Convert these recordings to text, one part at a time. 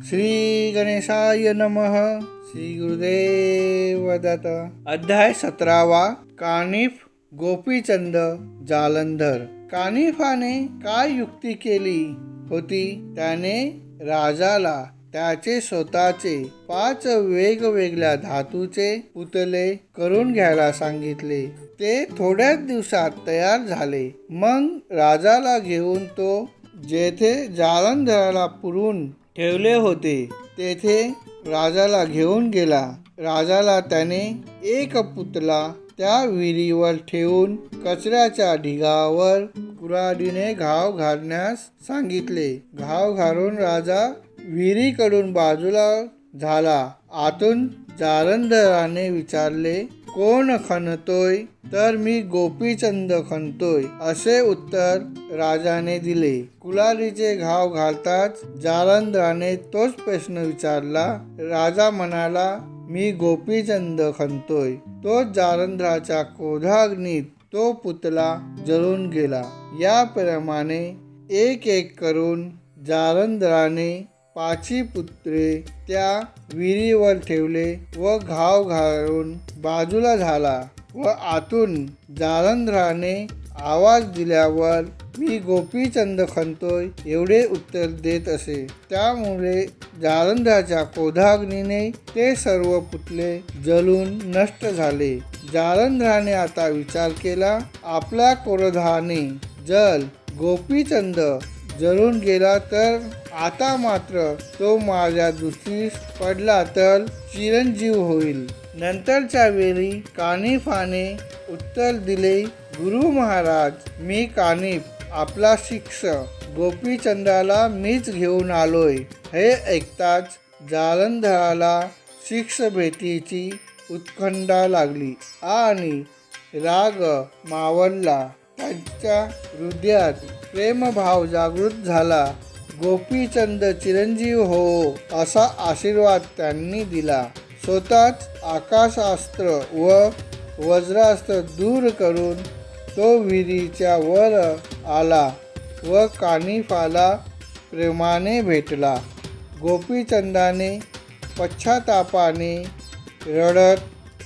श्री गणेशाय नमः। श्री गुरुदेव दत्त अध्याय सतरावा कानिफ गोपीचंद जालंधर। कानिफाने काय युक्ती केली? होती त्याने राजाला त्याचे स्वतःचे पाच वेगवेगळ्या धातूचे पुतले करून घ्यायला सांगितले. ते थोड्याच दिवसात तयार झाले. मग राजाला घेऊन तो जेथे जालंधराला पुरून ठेवले होते. तेथे राजाला घेऊन गेला. राजाला त्याने एक पुतला त्या विहिरीवर ठेवून कचऱ्याच्या ढिगावर कुराडीने घाव घालण्यास सांगितले. घाव घालून राजा विहिरीकडून बाजूला झाला. आतून जालंधराने विचारले कोण खणतोय तर मी गोपीचंद खणतोय असे उत्तर राजाने दिले. कुलारीचे घाव घालताच जालंधराने तोच प्रश्न विचारला. राजा म्हणाला मी गोपीचंद खणतोय. तो जालंधराच्या क्रोधाग्नीत तो पुतला जळून गेला. याप्रमाणे एक एक करून जालंधराने पाची पुत्रे त्या विहिरीवर ठेवले व घाव घालून बाजूला झाला व आतून जालंधराने आवाज दिल्यावर मी गोपीचंद खणतोय एवढे उत्तर देत असे. त्यामुळे जालंधराच्या कोधाग्नीने ते सर्व पुतले जलून नष्ट झाले. जालंधराने आता विचार केला आपल्या क्रोधाने जल गोपीचंद जळून गेला तर आता मात्र तो माझ्या दृष्टीस पडला तर चिरंजीव होईल. नंतरच्या वेळी कानिफाने उत्तर दिले गुरु महाराज मी कानिफ आपला शिक्षक. गोपीचंदाला मीच घेऊन आलोय. हे ऐकताच जालंधराला शिक्ष भेटीची उत्खंडा लागली आणि राग मावळला. त्यांच्या हृदयात प्रेमभाव जागृत झाला. गोपीचंद चिरंजीव हो असा आशीर्वाद त्यांनी दिला. स्वतःच आकाशास्त्र व वज्रास्त्र दूर करून तो विहिरीच्या वर आला व कानिफाला प्रेमाने भेटला. गोपीचंदाने पश्चातापाने रडत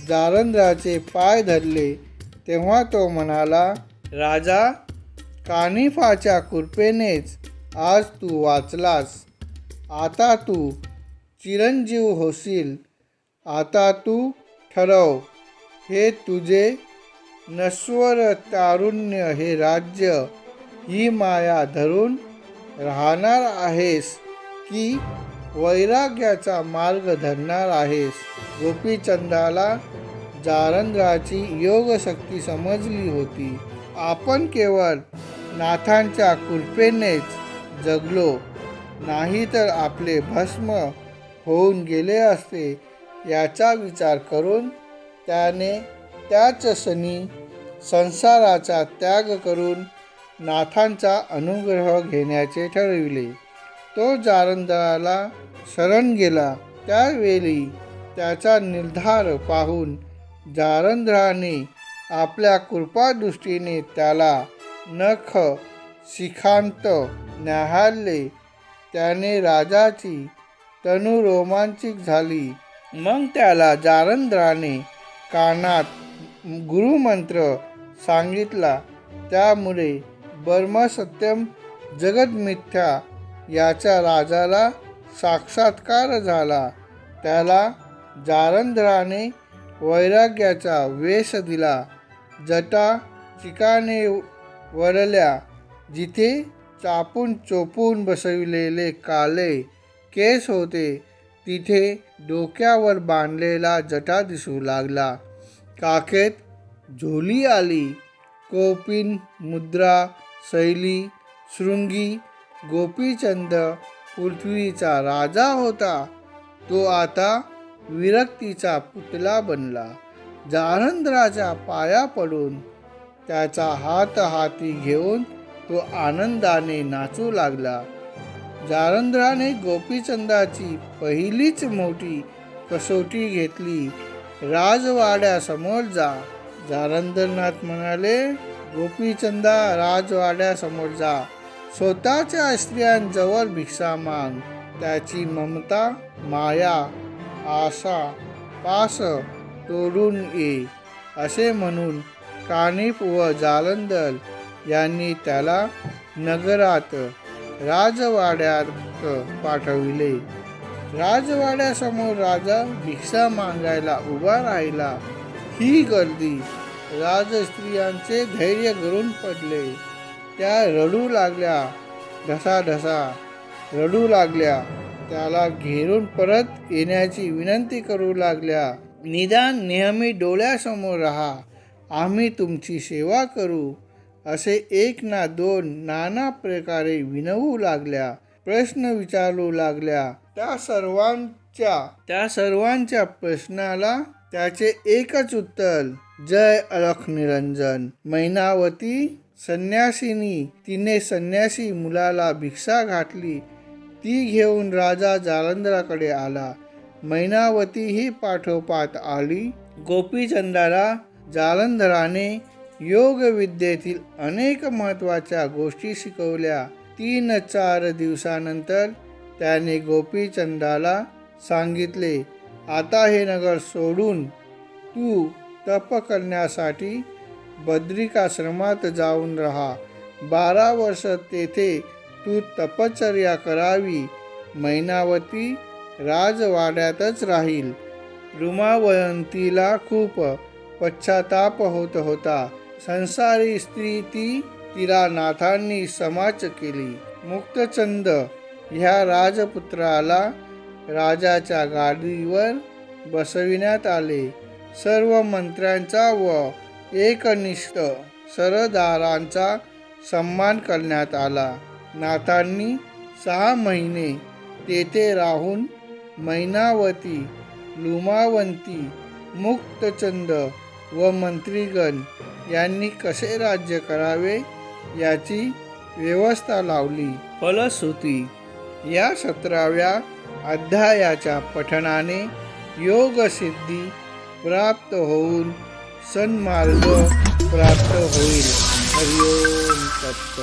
जारंद्राचे पाय धरले तेव्हा तो म्हणाला राजा कानिफाच्या कृपेनेच आज तू वाचलास. आता तू चिरंजीव होशील. आता तू ठरव. हे तुझे नश्वर तारुण्य हे राज्य ही माया धरून राहणार आहेस की वैराग्याचा मार्ग धरणार आहेस? गोपीचंदाला जालंधराची योगशक्ती समजली होती. आपण केवळ नाथांच्या कृपेनेच जगलो नाही तर आपले भस्म होऊन गेले असते याचा विचार करून त्याने त्याच सनी संसाराचा त्याग करून नाथांचा अनुग्रह घेण्याचे ठरविले. तो जालंधराला शरण गेला. त्यावेळी त्याचा निर्धार पाहून जालंधराने आपल्या कृपादृष्टीने त्याला नख शिखांत न्याहाळले त्याने राजाची तनु रोमांचिक झाली. मग त्याला जारंद्राने कानात गुरुमंत्र सांगितला. त्यामुळे ब्रह्मसत्यम जगदमिथ्या याच्या राजाला साक्षात्कार झाला. त्याला जालंधराने वैराग्याचा वेश दिला. जटा चिकाने वरल्या जिथे चापून चोपून बसविलेले काले केस होते तिथे डोक्यावर बांधलेला जटा दिसू लागला. काखेत झोली आली. कोपिन मुद्रा शैली शृंगी गोपीचंद पृथ्वीचा राजा होता. तो आता विरक्तीचा पुतला बनला. जालंधराच्या पाया पडून त्याचा हात हाती घेऊन तो आनंदाने नाचू लागला. जारंद्राने गोपीचंदाची पहिलीच मोठी कसोटी घेतली. राजवाड्यासमोर जा. जालंधरनाथ म्हणाले गोपीचंदा राजवाड्यासमोर जा. स्वतःच्या स्त्रियांजवळ भिक्षा माग. त्याची ममता माया आशा पास तोडून ये. असे म्हणून कानिफ व जालंदर यांनी त्याला नगरात राजवाड्यात पाठविले. राजवाड्यासमोर राजा भिक्षा मागायला उभा राहिला. ही गर्दी राजस्त्रियांचे धैर्य गरून पडले. त्या रडू लागल्या. ढसाढसा रडू लागल्या. त्याला घेरून परत येण्याची विनंती करू लागल्या. निदान नेहमी डोळ्यासमोर राहा. आम्ही तुमची सेवा करू. असे एक ना दोन नाना प्रकारे विनवू लागल्या प्रश्न विचारू लागल्या. त्या सर्वांच्या त्या सर्वांच्या प्रश्नाला त्याचे एकच उत्तर जय अलख निरंजन. मैनावती संन्यासिनी तिने संन्यासी मुलाला भिक्षा घातली. ती घेऊन राजा जालंधराकडे आला. मैनावतीही पाठोपाठ आली. गोपीचंदाला जालंधराने योगविद्येतील अनेक महत्त्वाच्या गोष्टी शिकवल्या. तीन चार दिवसानंतर त्याने गोपीचंदाला सांगितले आता हे नगर सोडून तू तप करण्यासाठी बद्रिकाश्रमात जाऊन राहा. बारा वर्ष तेथे तू तपचर्या करावी. मैनावती राजवाड्यातच राहील. रुमावयंतीला खूप पश्चाताप होत होता. संसारी स्त्री ती तिला नाथांनी समाच केली. मुक्तचंद ह्या राजपुत्राला राजाच्या गाडीवर बसविण्यात आले. सर्व मंत्र्यांचा व एकनिष्ठ सरदारांचा सन्मान करण्यात आला. नाथांनी सहा महिने तेथे राहून मैनावती लुमावंती मुक्तचंद व मंत्रीगण यांनी कसे राज्य करावे याची व्यवस्था लावली. फलश्रुती या सतराव्या अध्यायाच्या पठणाने योगसिद्धी प्राप्त होऊन सन्मार्ग प्राप्त होईल. हरिओम तत्त